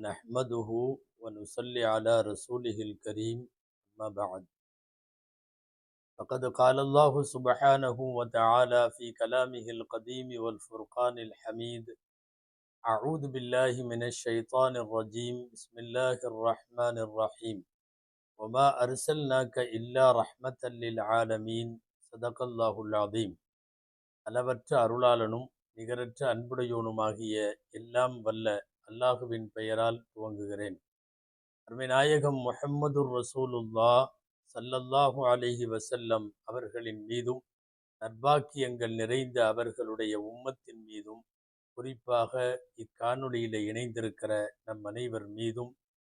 نحمده ونصلي على رسوله الكريم أما بعد فقد قال الله سبحانه وتعالى في كلامه القديم والفرقان الحميد أعوذ بالله من الشيطان الرجيم بسم الله الرحمن الرحيم وما أرسلناك إلا رحمة للعالمين صدق الله العظيم அளவற்ற அருளாளனும் நிகரற்ற அன்புடையோனுமாகிய எல்லாம் வல்ல அல்லாஹுவின் பெயரால் துவங்குகிறேன். அருமை நாயகம் ரசூலுல்லா சல்லல்லாஹு அலிஹி வசல்லம் அவர்களின் மீதும் நற்பாக்கியங்கள் நிறைந்த அவர்களுடைய உம்மத்தின் மீதும் குறிப்பாக இக்காணொளியில் இணைந்திருக்கிற நம் அனைவர் மீதும்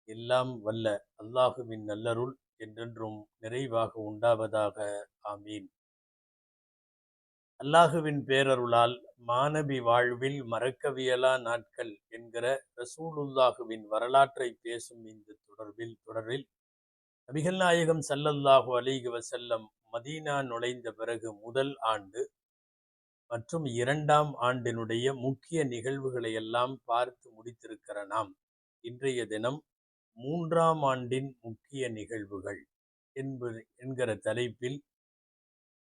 எல்லாம் வல்ல அல்லாஹுவின் நல்லருள் என்றென்றும் நிறைவாக உண்டாவதாக. ஆமீன். அல்லாஹுவின் பேரருளால் மாணவி வாழ்வில் மறக்கவியலா நாட்கள் என்கிற ரசூலுல்லாஹுவின் வரலாற்றை பேசும் இந்த தொடர்பில் தொடரில் நபிகள் நாயகம் சல்லல்லாஹு அலிக வசல்லம் மதீனா நுழைந்த பிறகு முதல் ஆண்டு மற்றும் இரண்டாம் ஆண்டினுடைய முக்கிய நிகழ்வுகளை எல்லாம் பார்த்து முடித்திருக்கிற நாம் இன்றைய தினம் மூன்றாம் ஆண்டின் முக்கிய நிகழ்வுகள் என்பது என்கிற தலைப்பில்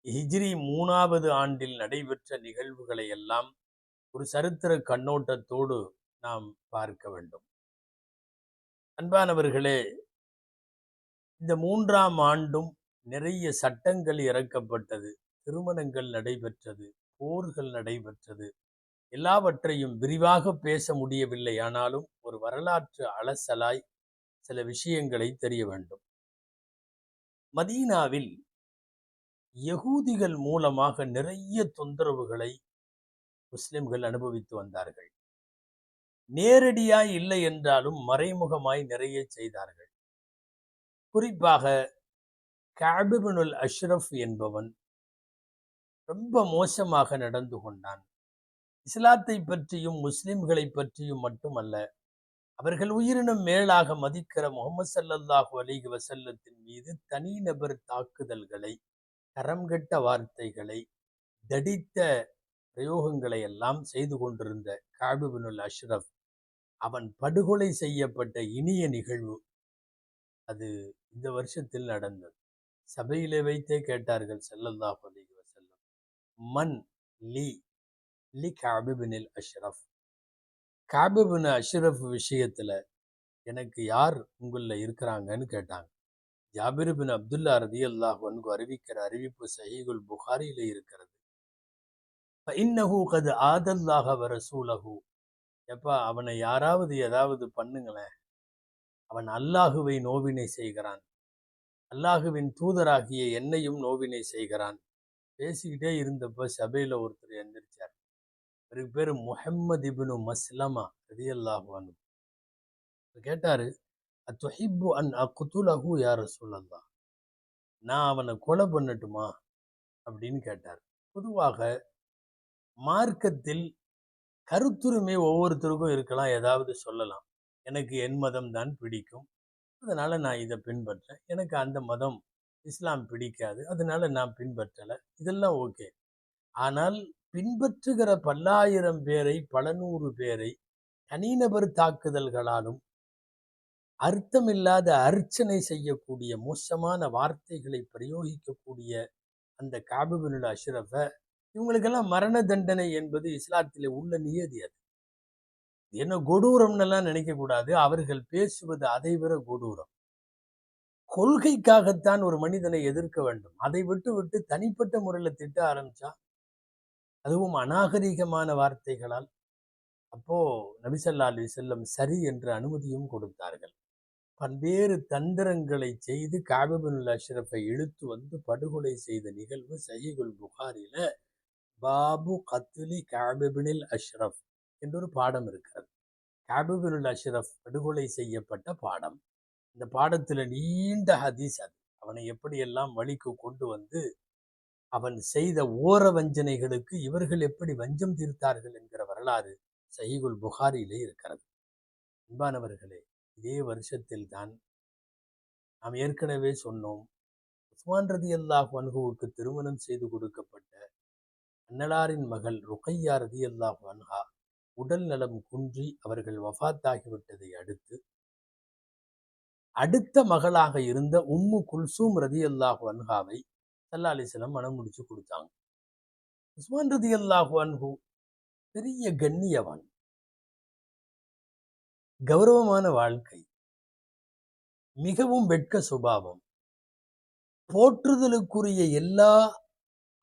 ஹிஜ்ரி மூணாவது ஆண்டில் நடைபெற்ற நிகழ்வுகளை எல்லாம் ஒரு சரித்திர கண்ணோட்டத்தோடு நாம் பார்க்க வேண்டும். அன்பானவர்களே இந்த மூன்றாம் ஆண்டும் நிறைய சட்டங்கள் இறக்கப்பட்டது திருமணங்கள் நடைபெற்றது போர்கள் நடைபெற்றது எல்லாவற்றையும் விரிவாக பேச முடியவில்லை. ஆனாலும் ஒரு வரலாற்று அலசலாய் சில விஷயங்களை தெரிய வேண்டும். மதீனாவில் யகூதிகள் மூலமாக நிறைய தொந்தரவுகளை முஸ்லிம்கள் அனுபவித்து வந்தார்கள். நேரடியாய் இல்லை என்றாலும் மறைமுகமாய் நிறைய செய்தார்கள். குறிப்பாக காபிபனுல் அஷ்ரஃப் என்பவன் ரொம்ப மோசமாக நடந்து கொண்டான். இஸ்லாத்தை பற்றியும் முஸ்லிம்களை பற்றியும் மட்டுமல்ல அவர்கள் உயிரினும் மேலாக மதிக்கிற முகமது சல்லல்லாஹு அலிஹி வசல்லத்தின் மீது தனிநபர் தாக்குதல்களை கரம்கெட்ட வார்த்தைகளை தடித்த பிரயோகங்களை எல்லாம் செய்து கொண்டிருந்த காபிபினுல் அஷ்ரப் அவன் படுகொலை செய்யப்பட்ட இனிய நிகழ்வு அது இந்த வருஷத்தில் நடந்தது. சபையிலே வைத்தே கேட்டார்கள் செல்லல்லா அலி வசல்லம் மன் லி லி காபிபினில் அஷ்ரஃப் காபிபின் அஷ்ரஃப் விஷயத்துல எனக்கு யார் உங்களில் இருக்கிறாங்கன்னு கேட்டாங்க. ஜாபிர் பின் அப்துல்லா ரதி அல்லாஹ் அன்கு அறிவிக்கிற அறிவிப்பு சஹீகுல் புகாரியில் இருக்கிறது. இன்னஹு கது ஆதல்லாக வர சூலகு எப்பா அவனை யாராவது ஏதாவது பண்ணுங்களேன். அவன் அல்லாஹுவை நோவினை செய்கிறான். அல்லாஹுவின் தூதராகிய என்னையும் நோவினை செய்கிறான். பேசிக்கிட்டே இருந்தப்ப சபையில் ஒருத்தர் எந்திரிச்சார். இவருக்கு பேர் முஹம்மது இபினு மஸ்லமா ரதி அல்லாஹு கேட்டாரு அத்துஹிப்பு அன் அக்குத்துலகு யார சொல்லலாம் நான் அவனை கொலை பண்ணட்டுமா? அப்படின்னு கேட்டார். பொதுவாக மார்க்கத்தில் கருத்துரிமை ஒவ்வொருத்தருக்கும் இருக்கலாம் ஏதாவது சொல்லலாம். எனக்கு என் மதம் தான் பிடிக்கும். அதனால் நான் இதை பின்பற்றேன். எனக்கு அந்த மதம் இஸ்லாம் பிடிக்காது. அதனால் நான் பின்பற்றலை. இதெல்லாம் ஓகே. ஆனால் பின்பற்றுகிற பல்லாயிரம் பேரை பல நூறு பேரை தனிநபர் தாக்குதல்களாலும் அர்த்தமில்லாத அர்ச்சனை செய்யக்கூடிய மோசமான வார்த்தைகளை பிரயோகிக்கக்கூடிய அந்த காபிபினுல் அஷ்ரஃபை இவங்களுக்கெல்லாம் மரண தண்டனை என்பது இஸ்லாத்திலே உள்ள நியதி அது. என்ன கொடூரம்னெல்லாம் நினைக்கக்கூடாது. அவர்கள் பேசுவது அதை விட கொடூரம். கொள்கைக்காகத்தான் ஒரு மனிதனை எதிர்க்க வேண்டும். அதை விட்டு விட்டு தனிப்பட்ட முறையில் திட்ட ஆரம்பிச்சா அதுவும் அநாகரிகமான வார்த்தைகளால். அப்போ நபிசல்லா அலி செல்லம் சரி என்ற அனுமதியும் கொடுத்தார்கள். பல்வேறு தந்திரங்களை செய்து காபிபுல் அஷ்ரஃபை இழுத்து வந்து படுகொலை செய்த நிகழ்வு சஹிகுல் புகாரில பாபு கத்துலி காபிபினில் அஷ்ரஃப் என்றொரு பாடம் இருக்கிறது. காபிபுல் அஷ்ரஃப் படுகொலை செய்யப்பட்ட பாடம். இந்த பாடத்தில் நீண்ட ஹதீஸ் அது. அவனை எப்படியெல்லாம் வழிக்கு கொண்டு வந்து அவன் செய்த ஓர வஞ்சனைகளுக்கு இவர்கள் எப்படி வஞ்சம் தீர்த்தார்கள் என்கிற வரலாறு சஹிகுல் புகாரியிலே இருக்கிறது. அன்பானவர்களே இதே வருஷத்தில் தான் நாம் ஏற்கனவே சொன்னோம் உஸ்மான் ரதி அல்லாஹ் வன்ஹுவுக்கு திருமணம் செய்து கொடுக்கப்பட்ட அன்னலாரின் மகள் ருகையா ரதி அல்லாஹ் வன்ஹா உடல் நலம் குன்றி அவர்கள் வஃத்தாகிவிட்டதை அடுத்து அடுத்த மகளாக இருந்த உம்மு குல்சூம் ரதி அல்லாஹ் அன்ஹாவை சல்லா அலிஸ்லாம் மனம் முடிச்சு கொடுத்தாங்க. உஸ்மான் ரதி அல்லாஹ் அன்ஹு பெரிய கண்ணியவான். கௌரவமான வாழ்க்கை. மிகவும் வெட்க சுபாவம். போற்றுதலுக்குரிய எல்லா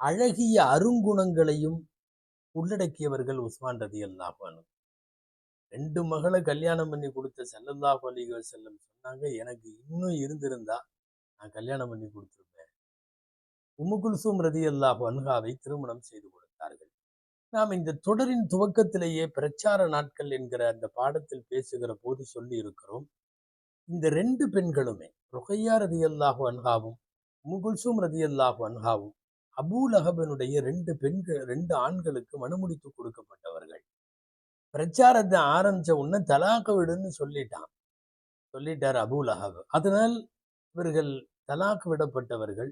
அழகிய அருங்குணங்களையும் உள்ளடக்கியவர்கள் உஸ்மான் ரதி அல்லாஹானு ரெண்டு மகளை கல்யாணம் பண்ணி கொடுத்த செல்லல்லாஹு அலிக செல்லம் சொன்னாங்க எனக்கு இன்னும் இருந்திருந்தா நான் கல்யாணம் பண்ணி கொடுத்துருப்பேன். உமுகுல்சூம் ரதி அல்லாஹு அன்ஹாவை திருமணம் செய்து கொடுத்தார்கள். நாம் இந்த தொடரின் துவக்கத்திலேயே பிரச்சார நாட்கள் என்கிற அந்த பாடத்தில் பேசுகிற போது சொல்லி இருக்கிறோம் இந்த ரெண்டு பெண்களுமே ருகையா ரதி அல்லாஹு அன்ஹாவும் முகுல்சூம் ரதி அல்லாஹு அன்ஹாவும் அபூல் அகபனுடைய ரெண்டு பெண்கள் ரெண்டு ஆண்களுக்கு மனமுடித்து கொடுக்கப்பட்டவர்கள். பிரச்சாரத்தை ஆரம்பிச்ச உடனே தலாக்க விடுன்னு சொல்லிட்டான். சொல்லிட்டார் அபூல் அகப் அதனால் இவர்கள் தலாக்கு விடப்பட்டவர்கள்.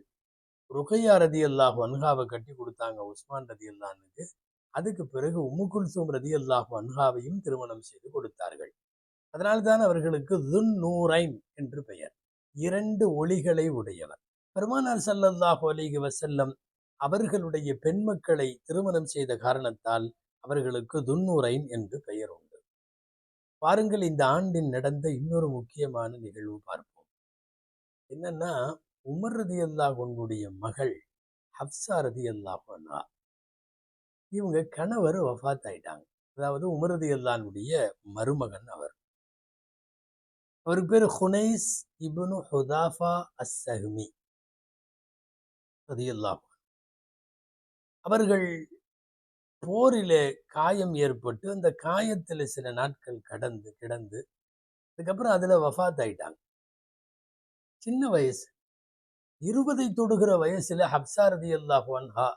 ருகையா ரதி அல்லாஹு அன்ஹாவை கட்டி கொடுத்தாங்க உஸ்மான் ரதி அல்லானுக்கு அதுக்கு பிறகு உம்முகுல்சூம் ரதி அல்லாஹ் அன்ஹாவையும் திருமணம் செய்து கொடுத்தார்கள். அதனால்தான் அவர்களுக்கு துன் நூரைன் என்று பெயர். இரண்டு ஒளிகளை உடையவர். பெருமானார் சல்லல்லாஹ் அலிஹி வசல்லம் அவர்களுடைய பெண் மக்களை திருமணம் செய்த காரணத்தால் அவர்களுக்கு துன்னூரைன் என்று பெயர் உண்டு. பாருங்கள் இந்த ஆண்டில் நடந்த இன்னொரு முக்கியமான நிகழ்வு பார்ப்போம். என்னன்னா உமர் ரதி அல்லாஹ் உன்னுடைய மகள் ஹப்சா ரதி அல்லாஹ் இவங்க கணவர் வஃத் ஆயிட்டாங்க அதாவது உமரதி அல்லானுடைய மருமகன் அவர். அவருக்கு பேர் ஹுனைஸ் இபுனு ஹுதாஃபா அஸ் சஹ்மி அவர்கள் போரிலே காயம் ஏற்பட்டு அந்த காயத்தில் சில நாட்கள் கடந்து கிடந்து அதுக்கப்புறம் அதில் வஃத் ஆயிட்டாங்க சின்ன வயசு. இருபதை தொடுகிற வயசுல ஹப்சாரதி அல்லாஹ்வான்ஹா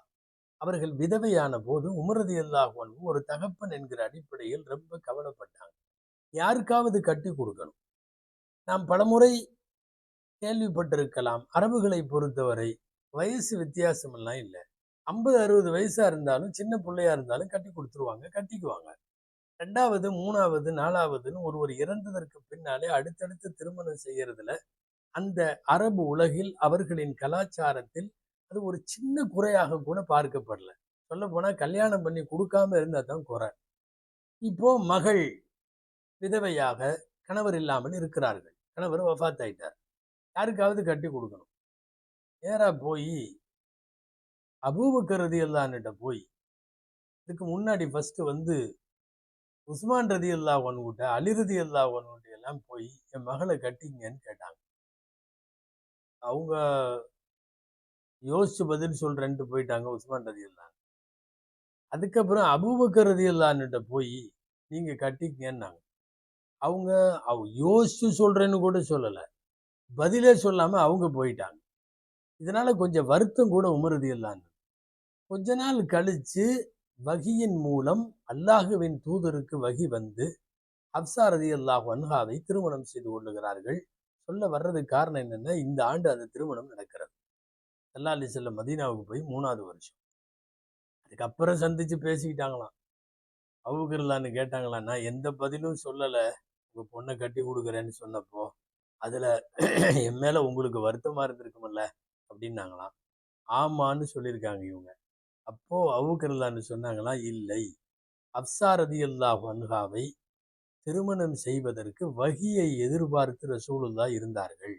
அவர்கள் விதவையான போது உமரது எல்லாகும் ஒரு தகப்பன் என்கிற அடிப்படையில் ரொம்ப கவலைப்பட்டாங்க. யாருக்காவது கட்டி கொடுக்கணும். நாம் பலமுறை கேள்விப்பட்டிருக்கலாம். அரபுகளை பொறுத்தவரை வயசு வித்தியாசமெல்லாம் இல்லை. ஐம்பது அறுபது வயசா இருந்தாலும் சின்ன பிள்ளையா இருந்தாலும் கட்டி கொடுத்துருவாங்க கட்டிக்குவாங்க. ரெண்டாவது மூணாவது நாலாவதுன்னு ஒருவர் இறந்ததற்கு பின்னாலே அடுத்தடுத்து திருமணம் செய்யறதுல அந்த அரபு உலகில் அவர்களின் கலாச்சாரத்தில் அது ஒரு சின்ன குறையாக கூட பார்க்கப்படல. சொல்ல போனால் கல்யாணம் பண்ணி கொடுக்காம இருந்தால் தான் குறை. இப்போ மகள் விதவையாக கணவர் இல்லாமல் இருக்கிறார்கள். கணவர் வஃத் ஆயிட்டார். யாருக்காவது கட்டி கொடுக்கணும். நேராக போய் அபூபக்கர் ரதி அல்லான்கிட்ட போய் இதுக்கு முன்னாடி ஃபஸ்ட்டு வந்து உஸ்மான் ரதி அல்லா ஒன்கிட்ட அலி ரதி அல்லா ஒன்கிட்ட எல்லாம் போய் என் மகளை கட்டிங்கன்னு கேட்டாங்க. அவங்க யோசிச்சு பதில் சொல்றேன்ட்டு போயிட்டாங்க உஸ்மான் ரதி அல்லா அதுக்கப்புறம் அபூபக்கர் ரதி அல்லான்கிட்ட போய் நீங்க கட்டிக்கங்கன்னாங்க. அவங்க அவ யோசிச்சு சொல்றேன்னு கூட சொல்லலை. பதிலே சொல்லாம அவங்க போயிட்டாங்க. இதனால கொஞ்சம் வருத்தம் கூட உமருதி இல்லான்னு கொஞ்ச நாள் கழிச்சு வகியின் மூலம் அல்லாஹுவின் தூதருக்கு வகி வந்து ஹப்சா ரதி அல்லாஹ் அன்ஹாவை திருமணம் செய்து கொள்ளுகிறார்கள். சொல்ல வர்றதுக்கு காரணம் என்னென்னா இந்த ஆண்டு அந்த திருமணம் நடக்கிறது. அல்லா அலி செல்லம் மதீனாவுக்கு போய் மூணாவது வருஷம். அதுக்கப்புறம் சந்திச்சு பேசிக்கிட்டாங்களாம். அவுகர்லான்னு கேட்டாங்களாம் நான் எந்த பதிலும் சொல்லலை. உங்கள் பொண்ணை கட்டி கொடுக்குறேன்னு சொன்னப்போ அதுல என் மேல உங்களுக்கு வருத்தமாக இருந்திருக்குமில்ல? அப்படின்னாங்களாம். ஆமான்னு சொல்லியிருக்காங்க இவங்க. அப்போ அவுக்கரலான்னு சொன்னாங்களாம் இல்லை. அப்சாரதி அல்லாஹ் வன்ஹாவை திருமணம் செய்வதற்கு வகியை எதிர்பார்த்து ரசூலுல்லா இருந்தார்கள்.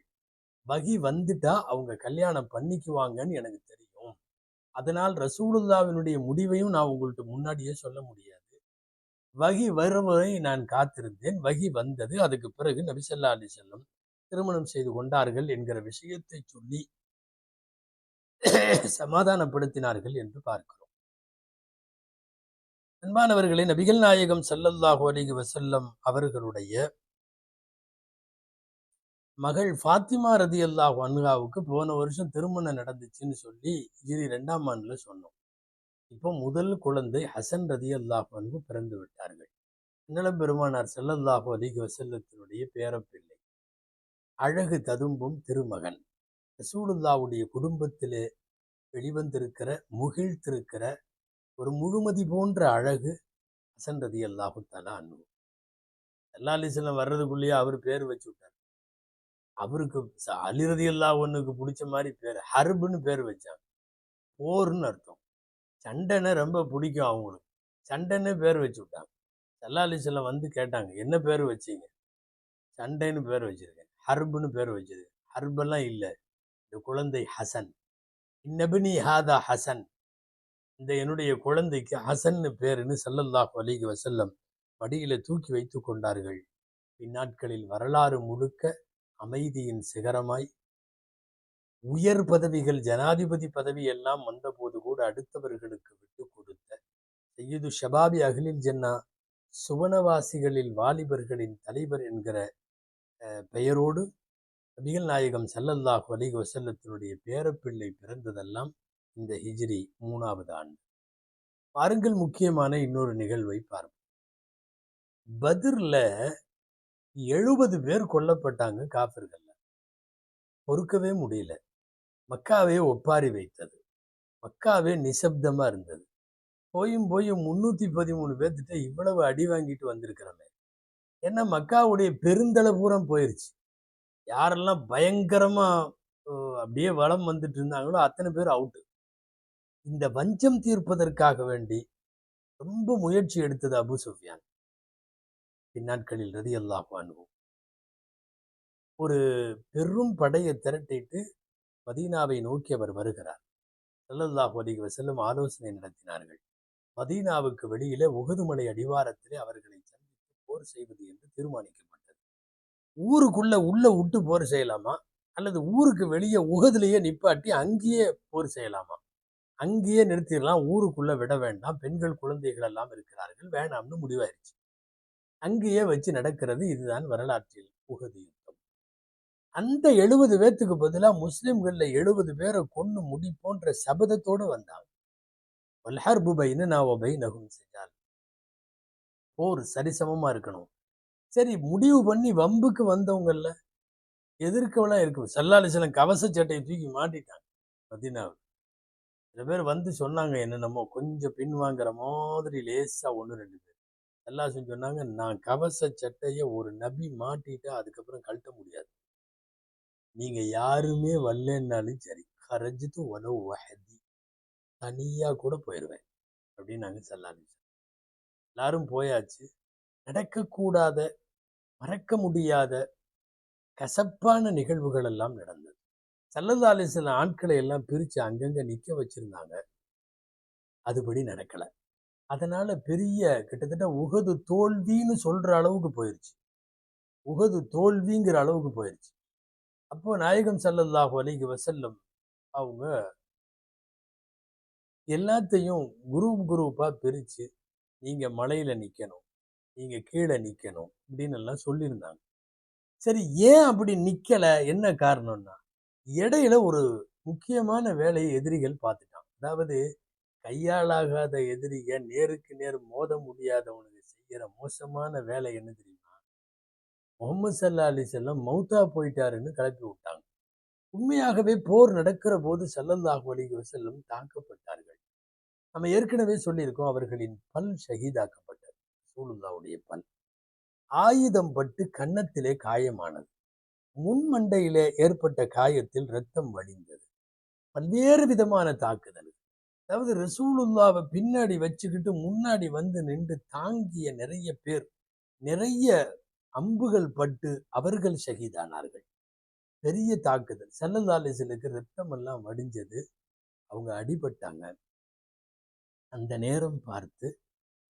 வகி வந்துட்டா அவங்க கல்யாணம் பண்ணிக்குவாங்கன்னு எனக்கு தெரியும். அதனால் ரசூலுல்லாவினுடைய முடிவையும் நான் உங்கள்கிட்ட முன்னாடியே சொல்ல முடியாது. வகி வருவதை நான் காத்திருந்தேன். வகி வந்தது. அதுக்கு பிறகு நபிசல்லா அலி செல்லம் திருமணம் செய்து கொண்டார்கள் என்கிற விஷயத்தை சொல்லி சமாதானப்படுத்தினார்கள் என்று பார்க்கிறோம். அன்பானவர்களே நபிகள் நாயகம் சல்லல்லாஹு அலிக வசல்லம் அவர்களுடைய மகள் ஃபாத்திமா ரதி அல்லாஹ் அன்ஹாவுக்கு போன வருஷம் திருமணம் நடந்துச்சுன்னு சொல்லி இரு ரெண்டாம் ஆண்டுல சொன்னோம். இப்போ முதல் குழந்தை ஹசன் ரதி அல்லாஹ் அன்பு பிறந்து விட்டார்கள். நிலம் பெருமானார் செல்லல்லாஹு அதிக வசல்லத்தினுடைய பேரப்பிள்ளை. அழகு ததும்பும் திருமகன். ரசூலுல்லாவுடைய குடும்பத்திலே வெளிவந்திருக்கிற முகிழ்த்திருக்கிற ஒரு முழுமதி போன்ற அழகு ஹசன் ரதி அல்லாஹு தலா அன்பு அல்லா அலிஸ்லாம் வர்றதுக்குள்ளேயே அவர் பேர் வச்சு விட்டார். அவருக்கு ச- அலி ரதி பிடிச்ச மாதிரி பேர் ஹர்புன்னு பேர் வச்சாங்க. போர்னு அர்த்தம். சண்டைன்னு ரொம்ப பிடிக்கும் அவங்களுக்கு. சண்டைன்னு பேர் வச்சு விட்டாங்க. சல்லா வந்து கேட்டாங்க என்ன பேர் வச்சீங்க? சண்டைன்னு பேர் வச்சிருக்கேன். ஹர்புன்னு பேர் வச்சிருக்கேன். ஹர்பெல்லாம் இல்லை. இந்த குழந்தை ஹசன். இன்னபினி ஹாதா ஹசன். இந்த என்னுடைய குழந்தைக்கு ஹசன்னு பேருன்னு செல்லல்லாஹ் அலைஹி வசல்லம் மடியில தூக்கி வைத்து கொண்டார்கள். இந்நாட்களில் வரலாறு முழுக்க அமைதியின் சிகரமாய். உயர் பதவிகள் ஜனாதிபதி பதவி எல்லாம் வந்தபோது கூட அடுத்தவர்களுக்கு விட்டு கொடுத்த செய்யுது ஷபாபி அகிலில் ஜன்னா சுவனவாசிகளில் வாலிபர்களின் தலைவர் என்கிற பெயரோடு நபிகள் நாயகம் சல்லல்லாஹ் அலைஹி வசல்லத்தினுடைய பேரப்பிள்ளை பிறந்ததெல்லாம் இந்த ஹிஜ்ரி மூணாவது ஆண்டு. பாருங்கள் முக்கியமான இன்னொரு நிகழ்வை பார்ப்போம். பதிரில் எழுபது பேர் கொல்லப்பட்டாங்க காஃபிர்கள்ல. பொறுக்கவே முடியல. மக்காவே ஒப்பாரி வைத்தது. மக்காவே நிசப்தமா இருந்தது. போயும் போயும் முன்னூத்தி பதிமூணு பேர்த்திட்ட இவ்வளவு அடி வாங்கிட்டு வந்திருக்கிறோமே. ஏன்னா மக்காவுடைய பெருந்தளபூரம் போயிருச்சு. யாரெல்லாம் பயங்கரமா அப்படியே வளம் வந்துட்டு இருந்தாங்களோ அத்தனை பேர் அவுட்டு இந்த வஞ்சம் தீர்ப்பதற்காக வேண்டி ரொம்ப முயற்சி எடுத்தது அபு சுஃபியான். பின்னாட்களில் ரதி அல்லாஹ் ஒரு பெரும் படையை திரட்டிட்டு மதீனாவை நோக்கி அவர் வருகிறார். ஸல்லல்லாஹு அலைஹி செல்லும் ஆலோசனை நடத்தினார்கள். மதீனாவுக்கு வெளியில உகதுமலை அடிவாரத்திலே அவர்களை சந்தித்து போர் செய்வது என்று தீர்மானிக்கப்பட்டது. ஊருக்குள்ள உள்ள விட்டு போர் செய்யலாமா? அல்லது ஊருக்கு வெளியே உகதுலேயே நிப்பாட்டி அங்கேயே போர் செய்யலாமா? அங்கேயே நிறுத்திடலாம் ஊருக்குள்ள விட வேண்டாம் பெண்கள் குழந்தைகள் எல்லாம் இருக்கிறார்கள் வேணாம்னு முடிவாயிருச்சு. அங்கேயே வச்சு நடக்கிறது இதுதான் வரலாற்றில் உகது யுத்தம். அந்த எழுபது பேத்துக்கு பதிலா முஸ்லிம்கள்ல எழுபது பேரை கொன்னு முடிப்போன்ற சபதத்தோடு வந்தாங்க. வல்ஹர்பு நான் வ நகும் செஞ்சால் போர் சரிசமமா இருக்கணும். சரி முடிவு பண்ணி வம்புக்கு வந்தவங்கல்ல எதிர்க்கவெல்லாம் இருக்கும் சல்லாலிசலம் கவச சட்டையை தூக்கி மாட்டிட்டாங்க மதீனாவில். சில பேர் வந்து சொன்னாங்க என்னென்னமோ கொஞ்சம் பின்வாங்குற மாதிரி லேசா ஒன்று ரெண்டு பேர். எல்லாரும் சொன்னாங்க. நான் கவச சட்டையை ஒரு நபி மாட்டிட்டு அதுக்கப்புறம் கழட்ட முடியாது. நீங்க யாருமே வரலன்னாலும் சரி கரைஞ்சிட்டு உணவு வகதி தனியாக கூட போயிடுவேன் அப்படின்னு நாங்கள் சொல்ல ஆரம்பிச்சோம். எல்லாரும் போயாச்சு. நடக்கக்கூடாத மறக்க முடியாத கசப்பான நிகழ்வுகள் எல்லாம் நடந்தது. சல்லதாலே சில ஆட்களை எல்லாம் பிரித்து அங்கங்கே நிற்க வச்சிருந்தாங்க. அதுபடி நடக்கலை. அதனால பெரிய கிட்டத்தட்ட உகது தோல்வின்னு சொல்ற அளவுக்கு போயிருச்சு. உகது தோல்விங்கிற அளவுக்கு போயிருச்சு. அப்போ நாயகம் சல்லல்லாஹு அலிக்கு வசல்லம் அவங்க எல்லாத்தையும் குரூப் குரூப்பா பிரிச்சு நீங்க மலையில நிக்கணும் நீங்க கீழே நிக்கணும் அப்படின்னு எல்லாம் சொல்லியிருந்தாங்க. சரி ஏன் அப்படி நிக்கல? என்ன காரணம்னா இடையில ஒரு முக்கியமான வேலையை எதிரிகள் பார்த்துட்டான் அதாவது கையாளாகாத எதிரிய நேருக்கு நேர் மோத முடியாதவனுக்கு செய்யற மோசமான வேலை என்ன தெரியுமா? முகமது சல்லா அலி செல்லம் மௌத்தா போயிட்டாருன்னு கிளப்பி விட்டாங்க. உண்மையாகவே போர் நடக்கிற போது சல்லல்லாஹு அலைஹி செல்லம் தாக்கப்பட்டார்கள். நம்ம ஏற்கனவே சொல்லியிருக்கோம் அவர்களின் பல் ஷஹீதாக்கப்பட்டது. சூலுல்லாவுடைய பல். ஆயுதம் பட்டு கன்னத்திலே காயமானது. முன்மண்டையிலே ஏற்பட்ட காயத்தில் ரத்தம் வழிந்தது. பல்வேறு விதமான தாக்குதல் அதாவது ரசூலுல்லாவை பின்னாடி வச்சுக்கிட்டு முன்னாடி வந்து நின்று தாங்கிய நிறைய பேர் நிறைய அம்புகள் பட்டு அவர்கள் ஷஹீதானார்கள். பெரிய தாக்குதல். செல்லல்லாலிசலுக்கு ரத்தமெல்லாம் வடிஞ்சது. அவங்க அடிபட்டாங்க. அந்த நேரம் பார்த்து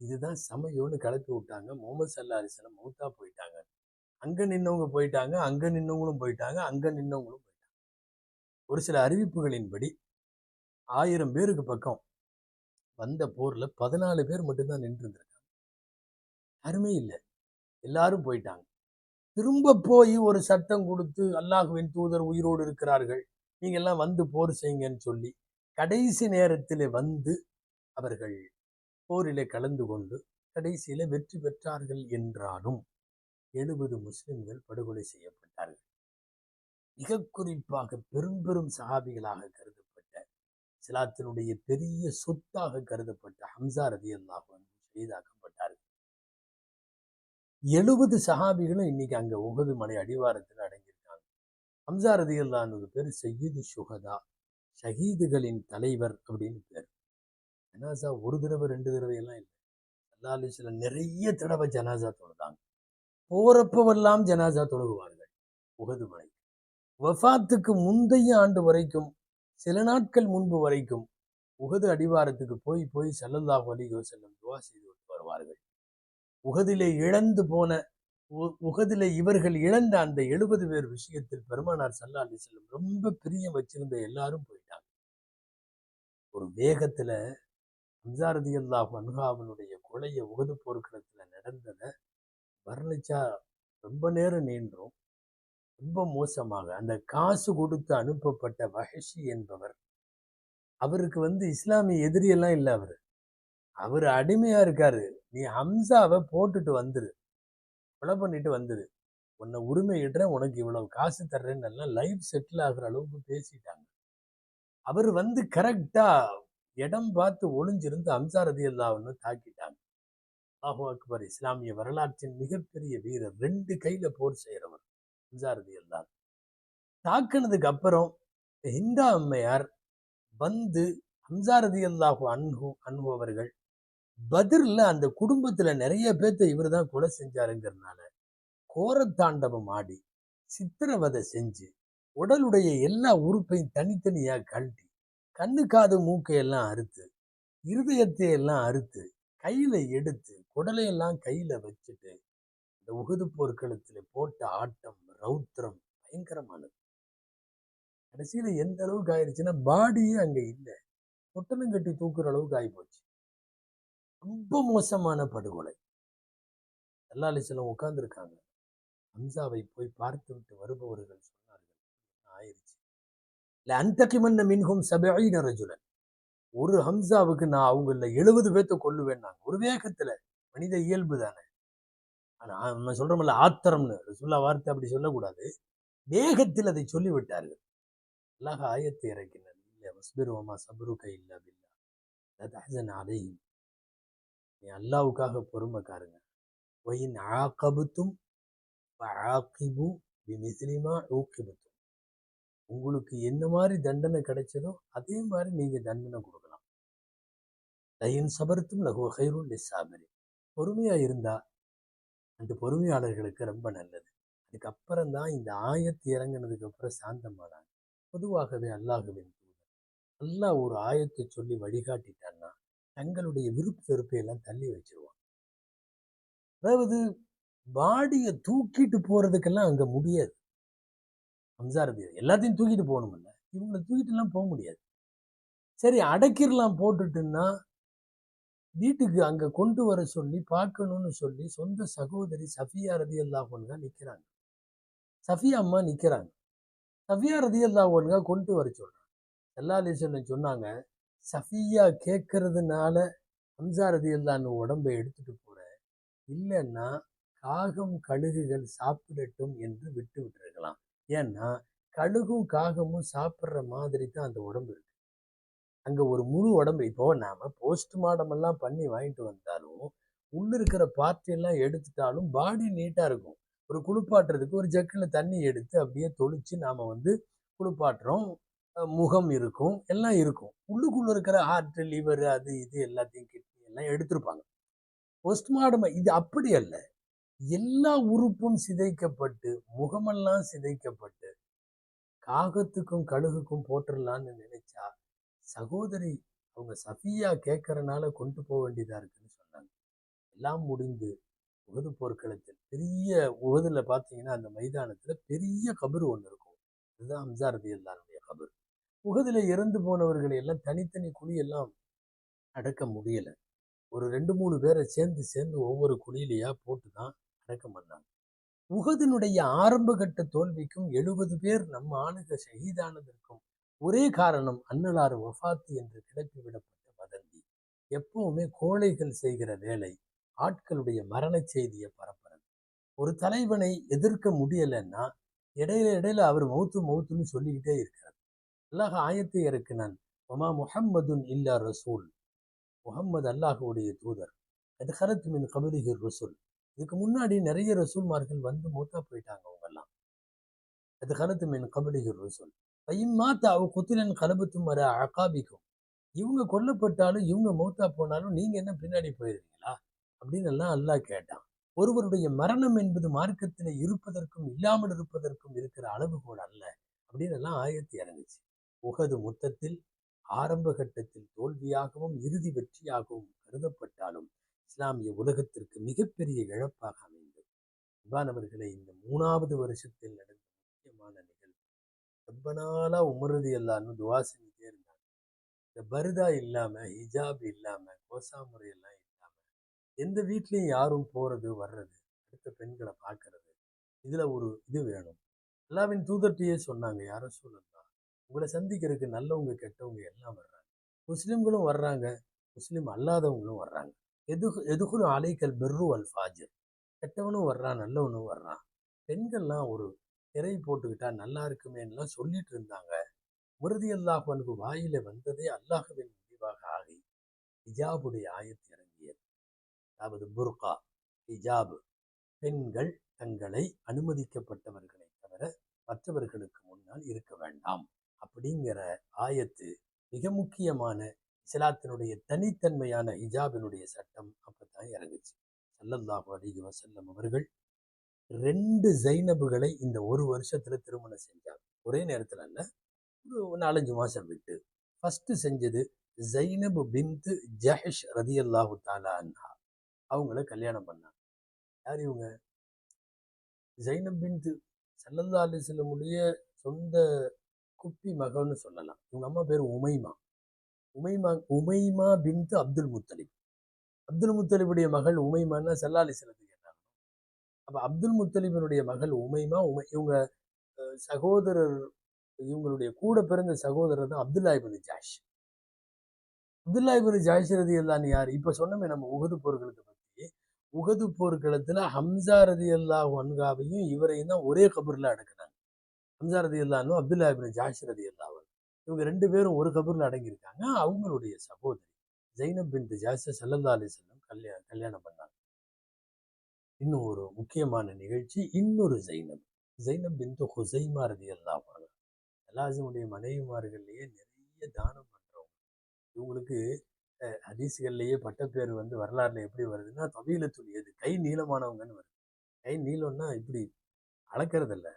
இதுதான் சமயம்னு கிளப்பி விட்டாங்க. முகமது சல்லா அலிஸ்லாம் மௌத்தா போயிட்டாங்க. அங்கே நின்னவங்க போயிட்டாங்க அங்கே நின்னவங்களும் போயிட்டாங்க அங்கே நின்னவங்களும் போயிட்டாங்க. ஒரு சில அறிவிப்புகளின்படி ஆயிரம் பேருக்கு பக்கம் வந்த போர்ல பதினாலு பேர் மட்டும்தான் நின்று இருந்திருக்காங்க யாருமே இல்லை. எல்லாரும் போயிட்டாங்க. திரும்ப போய் ஒரு சட்டம் கொடுத்து அல்லாஹுவின் தூதர் உயிரோடு இருக்கிறார்கள். நீங்க எல்லாம் வந்து போர் செய்யுங்கன்னு சொல்லி கடைசி நேரத்தில் வந்து அவர்கள் போரிலே கலந்து கொண்டு கடைசியில வெற்றி பெற்றார்கள் என்றாலும் எழுபது முஸ்லிம்கள் படுகொலை செய்யப்பட்டார்கள். மிக குறிப்பாக பெரும் பெரும் சகாபிகளாக கருதப்பட்ட இஸ்லாத்தினுடைய பெரிய சொத்தாக கருதப்பட்ட ஹம்சா ரதி அல்லாஹ் ஷஹீதாக்கப்பட்டார்கள் எழுபது சஹாபிகளும் இன்னைக்கு அங்க உகது மலை அடிவாரத்தில் அடங்கியிருக்காங்க. ஹம்சா ரதியல்லானுக்கு பேர் சையீது சுகதா ஷஹீதுகளின் தலைவர் அப்படின்னு பேர். ஜனாசா ஒரு தடவை ரெண்டு தடவை எல்லாம் இல்லை அல்லாலிசில் நிறைய தடவை ஜனாசா தொழுதாங்க. போறப்பவெல்லாம் ஜனாசா தொழுகுவார்கள். உகது மலை. வஃபாத்துக்கு முந்தைய ஆண்டு வரைக்கும் சில நாட்கள் முன்பு வரைக்கும் உகது அடிவாரத்துக்கு போய் போய் சல்லல்லாஹு அலைஹி செல்லும் துவா செய்து கொண்டு வருவார்கள். உகதிலே இழந்து போன உ- உகதிலே இவர்கள் இழந்த அந்த எழுபது பேர் விஷயத்தில் பெருமானார் சல்லா அலி செல்லம் ரொம்ப பிரியம் வச்சிருந்த எல்லாரும் போயிட்டாங்க. ஒரு வேகத்துல ஹம்சாரதி அல்லாஹ் அன்ஹாவனுடைய கொலைய உகது போர்க்களத்துல நடந்ததை வர்ணிச்சா ரொம்ப நேரம் நீண்டும். ரொம்ப மோசமாக அந்த காசு கொடுத்து அனுப்பப்பட்ட வஹஷி என்பவர். அவருக்கு வந்து இஸ்லாமிய எதிரியெல்லாம் இல்லை அவர். அவர் அடிமையாக இருக்காரு. நீ ஹம்சாவை போட்டுட்டு வந்துரு. கொலை பண்ணிட்டு வந்துரு. உன்னை உரிமையிடுறேன் உனக்கு இவ்வளவு காசு தர்றேன்னு எல்லாம் லைஃப் செட்டில் ஆகுற அளவுக்கு பேசிட்டாங்க. அவர் வந்து கரெக்டாக இடம் பார்த்து ஒளிஞ்சிருந்து ஹம்சா ரதி தாக்கிட்டாங்க. அல்லாஹு அக்பர் இஸ்லாமிய வரலாற்றின் மிகப்பெரிய வீரர். ரெண்டு கையில் போர் செய்கிறவர் ஹம்சா ரதி அல்லாஹ் தாக்குனதுக்கு அப்புறம் ஹிந்தா அம்மையார் வந்து ஹம்சா ரதி அல்லாஹு அன்ஹு அன்பு அவர்கள் பதிரில் அந்த குடும்பத்துல நிறைய பேர்த்த இவர் தான் கொலை செஞ்சாருங்கிறதுனால கோரத்தாண்டவம் ஆடி சித்திரவதை செஞ்சு உடலுடைய எல்லா உறுப்பையும் தனித்தனியா கழட்டி கண்ணு காது மூக்கை எல்லாம் அறுத்து இருதயத்தை எல்லாம் அறுத்து கையில எடுத்து குடலையெல்லாம் கையில வச்சுட்டு இந்த உகுது போர்க்களத்துல போட்ட ஆட்டம் ரௌத்ரம் பயங்கரமானது. கடைசியில எந்த அளவுக்கு ஆயிடுச்சுன்னா பாடியே அங்கே இல்லை. பொட்டலம் கட்டி தூக்குற அளவுக்கு ஆயிப்போச்சு. ரொம்ப மோசமான படுகொலை. எல்லாலிசலம் உட்கார்ந்துருக்காங்க. ஹம்சாவை போய் பார்த்து விட்டு வருபவர்கள் சொன்னார்கள் ஆயிருச்சு. இல்லை அந்தகிமன்ன மின்கும் சபை ரஜுலன். ஒரு ஹம்சாவுக்கு நான் அவங்கள எழுபது பேர்த்த கொல்லுவேன் ஒரு வேகத்தில். மனித இயல்பு தானே. ஆனா நம்ம சொல்றோம்ல ஆத்திரம்னு. சொல்ல வார்த்தை அப்படி சொல்லக்கூடாது. வேகத்தில் அதை சொல்லிவிட்டார்கள். அல்லாஹ் ஆயத்தை இறக்கினார் இல்ல வஸ்பிரோமா சபருக்க இல்ல பில்லா. அதையும் நீ அல்லாவுக்காக பொறுமைக்காருங்க. ஒயின் ஆக்கபுத்தும் ஆக்கிபு பிமிஸ்லிமா ஊக்கிபுத்தும் உங்களுக்கு என்ன மாதிரி தண்டனை கிடைச்சதோ அதே மாதிரி நீங்க தண்டனை கொடுக்கலாம். தயின் சபருத்தும் லகு ஹைருல் சாபரி பொறுமையா இருந்தா அந்த பொறுமையாளர்களுக்கு ரொம்ப நல்லது. அதுக்கப்புறம் தான் இந்த ஆயத்து இறங்கினதுக்கு அப்புறம் சாந்தமானாங்க. பொதுவாகவே அல்லாஹுவின் தூதர். அல்லாஹ் ஒரு ஆயத்தை சொல்லி வழிகாட்டிட்டான்னா தங்களுடைய விருப்ப வெறுப்பையெல்லாம் தள்ளி வச்சிருவாங்க அதாவது பாடியை தூக்கிட்டு போகிறதுக்கெல்லாம் அங்கே முடியாது. சம்சாரதி எல்லாத்தையும் தூக்கிட்டு போகணும்ல இவங்களை தூக்கிட்டுலாம் போக முடியாது. சரி அடக்கிரலாம் போட்டுட்டுன்னா வீட்டுக்கு அங்க கொண்டு வர சொல்லி பார்க்கணும்னு சொல்லி சொந்த சகோதரி சஃபியா ரதி அல்லாஹன்கா நிக்கிறாங்க. சஃபியா அம்மா நிற்கிறாங்க சஃபியா ரதி அல்லாஹன்கா கொண்டு வர சொல்றாங்க. எல்லா சொன்னாங்க சஃபியா கேட்கறதுனால ஹம்சா ரதி அல்லான்னு உடம்பை எடுத்துட்டு போகிறேன் இல்லைன்னா காகம் கழுகுகள் சாப்பிடட்டும் என்று விட்டு விட்டுருக்கலாம். ஏன்னா கழுகும் காகமும் சாப்பிட்ற மாதிரி தான் அந்த உடம்பு இருக்கு. அங்கே ஒரு முழு உடம்பு. இப்போ நாம் போஸ்ட்மார்டம் எல்லாம் பண்ணி வாங்கிட்டு வந்தாலும் உள்ள இருக்கிற பார்ட்டி எல்லாம் எடுத்துட்டாலும் பாடி நீட்டாக இருக்கும். ஒரு குளிப்பாட்டுறதுக்கு ஒரு ஜக்கில் தண்ணி எடுத்து அப்படியே தொளிச்சு நாம் வந்து குளிப்பாட்டுறோம். முகம் இருக்கும் எல்லாம் இருக்கும். உள்ளுக்குள்ளே இருக்கிற ஹார்ட் லிவர் அது இது எல்லாத்தையும் கிட்னி எல்லாம் எடுத்திருப்பாங்க. போஸ்ட்மார்டம் இது அப்படி அல்ல. எல்லா உறுப்பும் சிதைக்கப்பட்டு முகமெல்லாம் சிதைக்கப்பட்டு காகத்துக்கும் கழுகுக்கும் போட்டுடலான்னு நினைச்சா சகோதரி அவங்க சஃபியா கேட்கறனால கொண்டு போக வேண்டியதா இருக்குன்னு சொன்னாங்க. எல்லாம் முடிந்து உகது போர்க்களத்தில் பெரிய உகதில் பார்த்தீங்கன்னா அந்த மைதானத்தில் பெரிய கபர் ஒன்று இருக்கும். இதுதான் ஹம்சாரதி அல்லாருடைய கபர். உகதில் இறந்து போனவர்களை எல்லாம் தனித்தனி குழி எல்லாம் அடக்க முடியல. ஒரு ரெண்டு மூணு பேரை சேர்ந்து சேர்ந்து ஒவ்வொரு குழியிலையா போட்டு தான் அடக்கம் பண்ணாங்க. உகதினுடைய ஆரம்ப கட்ட தோல்விக்கும் எழுபது பேர் நம்ம ஆளுக ஷஹீதானதற்கும் ஒரே காரணம் அன்னலாறு வஃபாத்து என்று கிளப்பிவிடப்பட்ட வதந்தி. எப்பவுமே கோழைகள் செய்கிற வேலை ஆட்களுடைய மரண செய்தியை பரப்புறது. ஒரு தலைவனை எதிர்க்க முடியலைன்னா இடையில இடையில அவர் மௌத்து மௌத்துன்னு சொல்லிக்கிட்டே இருக்கிறார். அல்லாஹ் ஆயத்தை இறக்கினான். ஒமா முஹம்மதுன் இல்லா ரசூல். முகம்மது அல்லாஹுடைய தூதர். அது ஹரத் மின் கபலிஹிர் ரசூல். இதுக்கு முன்னாடி நிறைய ரசூல்மார்கள் வந்து மூத்தா போயிட்டாங்க அவங்க எல்லாம் அது ஹரத் மின் கபலிகர் ரசூல். பையன்மாத்த அவ குத்திரன் கலபத்தும் வர அகாபிக்கும் இவங்க கொல்லப்பட்டாலும் இவங்க மௌத்தா போனாலும் நீங்க என்ன பின்னாடி போயிருவீங்களா? அப்படின்னு எல்லாம் அல்லாஹ் கேட்டான். ஒருவருடைய மரணம் என்பது மார்க்கத்தில் இருப்பதற்கும் இல்லாமல் இருப்பதற்கும் இருக்கிற அளவுகோல் அல்ல. அப்படின்னு எல்லாம் ஆயத்தி இறங்குச்சு. உகது மொத்தத்தில் ஆரம்ப கட்டத்தில் தோல்வியாகவும் இறுதி வெற்றியாகவும் கருதப்பட்டாலும் இஸ்லாமிய உலகத்திற்கு மிகப்பெரிய இழப்பாக அமைந்தது. இவ்வானவர்களை இந்த மூணாவது வருஷத்தில் நடந்த முக்கியமான ரொம்ப நாளாக உமருது எல்லாரும் துவா செஞ்சுட்டே இருந்தாங்க. இந்த பருதா இல்லாமல் ஹிஜாப் இல்லாமல் கோசாமுறை எல்லாம் இல்லாமல் எந்த வீட்லேயும் யாரும் போகிறது வர்றது அடுத்த பெண்களை பார்க்கறது இதில் ஒரு இது வேணும். அல்லாவின் தூதர்கிட்டயே சொன்னாங்க யாரும் சொல்லலாம் உங்களை சந்திக்கிறதுக்கு நல்லவங்க கெட்டவங்க எல்லாம் வர்றாங்க. முஸ்லீம்களும் வர்றாங்க முஸ்லீம் அல்லாதவங்களும் வர்றாங்க. எது எதுகுலும் அலைக்கல் பெர்ரு அல் ஃபாஜிர். கெட்டவனும் வர்றான் நல்லவனும் வர்றான். பெண்கள்லாம் ஒரு திரை போட்டுக்கிட்டா நல்லா இருக்குமேன்னுலாம் சொல்லிட்டு இருந்தாங்க. உறுதி அல்லாஹனுக்கு வாயில வந்ததே அல்லாஹுவின் முடிவாக ஆகி ஹிஜாபுடைய ஆயத்து இறங்கியது. அதாவது புர்கா ஹிஜாபு. பெண்கள் தங்களை அனுமதிக்கப்பட்டவர்களை தவிர மற்றவர்களுக்கு முன்னால் இருக்க வேண்டாம். அப்படிங்கிற ஆயத்து மிக முக்கியமான இஸ்லாத்தினுடைய தனித்தன்மையான ஹிஜாபினுடைய சட்டம் அப்பதான் இறங்குச்சு. சல்லல்லாஹு அலிஹி வசல்லம் அவர்கள் ரெண்டு ஜைனபுகளை இந்த ஒரு வருஷத்தில் திருமணம் செஞ்சாங்க. ஒரே நேரத்தில் அல்ல ஒரு நாலஞ்சு மாதம் விட்டு. ஃபஸ்ட்டு செஞ்சது ஜைனபு பிந்து ஜஹஷ் ரதி அல்லாஹு தாலா அன்ஹா. அவங்கள கல்யாணம் பண்ணாங்க. யார் இவங்க? ஜைனப் பின்து சல்லல்லா அலிஸ்லமுடைய சொந்த குப்பி மகன்னு சொல்லலாம். இவங்க அம்மா பேர் Umaima. Umaima Umaima bint Abdul Muttalib. Abdul முத்தலிபுடைய மகள் உமைமான்னா சல்லா அலி செல்லத்துக்கு அப்போ அப்துல் முத்தலிபனுடைய மகள் உமைமா உமை இவங்க சகோதரர் இவங்களுடைய கூட பிறந்த சகோதரர் தான் Abdullah ibn Jahsh. Abdullah ibn Jahsh ரதி அல்லான்னு யார்? இப்போ சொன்னமே நம்ம உகது போர்களுக்கு பற்றி உகது போர்க்களத்தில் ஹம்சா ரதி அல்லா ஒன்காவையும் இவரையும் தான் ஒரே கபூரில் அடக்கினாங்க. ஹம்சா ரதி அல்லானும் அப்துல்லா இபின் ஜாஷ் ரதி அல்லாவும் இவங்க ரெண்டு பேரும் ஒரு கபூரில் அடங்கியிருக்காங்க. அவங்களுடைய சகோதரி ஜைனப் பின் ஜாஷ சல்லல்லா அலி கல்யாணம் கல்யாணம் பண்ணாங்க. இன்னும் ஒரு முக்கியமான நிகழ்ச்சி இன்னொரு ஜைனப் ஜைனப் பிந்து ஹுசைமா ரதி அல்லாவாங்க அல்லாசனுடைய மனைவிமார்கள்லேயே நிறைய தானம் பண்ணுறவங்க இவங்களுக்கு ஹதீஸ்கள்லேயே பட்டப்பேர் வந்து வரலாறுல எப்படி வருதுன்னா தவியில துணியது கை நீளமானவங்கன்னு வருது. கை நீளம்னா இப்படி அளக்கிறது இல்லை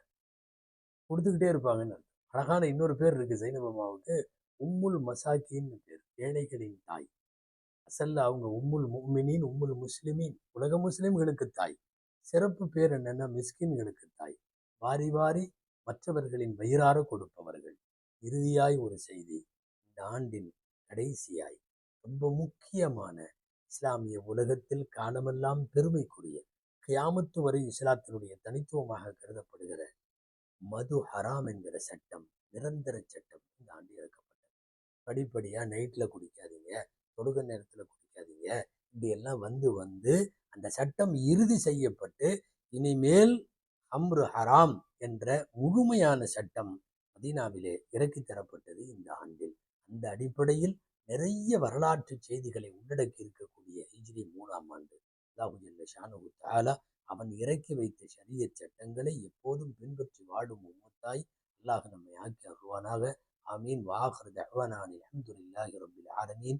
கொடுத்துக்கிட்டே இருப்பாங்கன்னு அழகான இன்னொரு பேர் இருக்குது ஜைனபம்மாவுக்கு உம்முல் மசாக்கின்னு பேர் ஏழைகளின் தாய். அசல்ல அவங்க உம்முல் முமினின் உம்முல் முஸ்லிமின். உலக முஸ்லிம்களுக்கு தாய். சிறப்பு பேர் என்னன்னா மிஸ்கின்களுக்கு தாய். வாரி வாரி மற்றவர்களின் வயிறார கொடுப்பவர்கள். இறுதியாய் ஒரு செய்தி. இந்த ஆண்டின் கடைசியாய் ரொம்ப முக்கியமான இஸ்லாமிய உலகத்தில் காலமெல்லாம் பெருமைக்குரிய கியாமத்து வரை இஸ்லாத்தினுடைய தனித்துவமாக கருதப்படுகிற மது ஹராம் என்கிற சட்டம் நிரந்தர சட்டம் இந்த ஆண்டு இறக்கப்பட்டது. படிப்படியா நைட்ல குடிக்காது தொடுக நேரத்தில் குடிக்காதீங்க. இப்படி எல்லாம் வந்து வந்து அந்த சட்டம் இறுதி செய்யப்பட்டு இனிமேல் அம்ரு ஹராம் என்ற முழுமையான சட்டம் மதீனாவிலே இறக்கி தரப்பட்டது இந்த ஆண்டில். அந்த அடிப்படையில் நிறைய வரலாற்று செய்திகளை உள்ளடக்கி இருக்கக்கூடிய ஹிஜ்ரி மூணாம் ஆண்டு. அல்லாஹு ஷானு தாலா அவன் இறக்கி வைத்த சரிய சட்டங்களை எப்போதும் பின்பற்றி வாடும் உம்மத்தாய் அல்லாஹ் நம்மை ஆக்கி அருவானாக ஆமீன். வாஹர் தஹ்வானான் அஹமதுல்லாஹி ரபில் ஆலமீன்.